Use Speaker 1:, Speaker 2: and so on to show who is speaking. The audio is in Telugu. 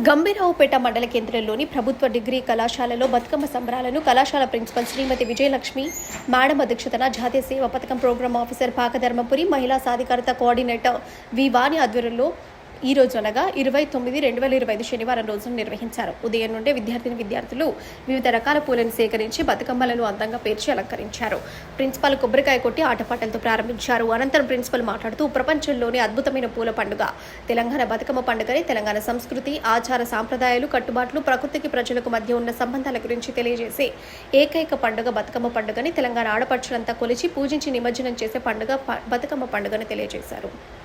Speaker 1: గంభీరావుపేట మండల కేంద్రంలోని ప్రభుత్వ డిగ్రీ కళాశాలలో బతుకమ్మ సంబరాలను కళాశాల ప్రిన్సిపల్ శ్రీమతి విజయలక్ష్మి మేడం అధ్యక్షతన జాతీయ సేవా పథకం ప్రోగ్రాం ఆఫీసర్ పాకధర్మపురి మహిళా సాధికారత కోఆర్డినేటర్ వి వాణి ఆధ్వర్యంలో ఈ రోజు అనగా ఇరవై తొమ్మిది రెండు వేల ఇరవై ఐదు శనివారం రోజున నిర్వహించారు. ఉదయం నుండే విద్యార్థిని విద్యార్థులు వివిధ రకాల పూలను సేకరించి బతుకమ్మలను అందంగా పేర్చి అలంకరించారు. ప్రిన్సిపాల్ కొబ్బరికాయ కొట్టి ఆటపాటలతో ప్రారంభించారు. అనంతరం ప్రిన్సిపల్ మాట్లాడుతూ ప్రపంచంలోనే అద్భుతమైన పూల పండుగ. తెలంగాణ బతుకమ్మ పండుగని తెలంగాణ సంస్కృతి ఆచార సాంప్రదాయాలు కట్టుబాట్లు ప్రకృతికి ప్రజలకు మధ్య ఉన్న సంబంధాల గురించి తెలియజేసే ఏకైక పండుగ బతుకమ్మ పండుగని తెలంగాణ ఆడపడుచులంతా కొలిచి పూజించి నిమజ్జనం చేసే పండుగ ప- బతుకమ్మ పండుగని తెలియజేశారు.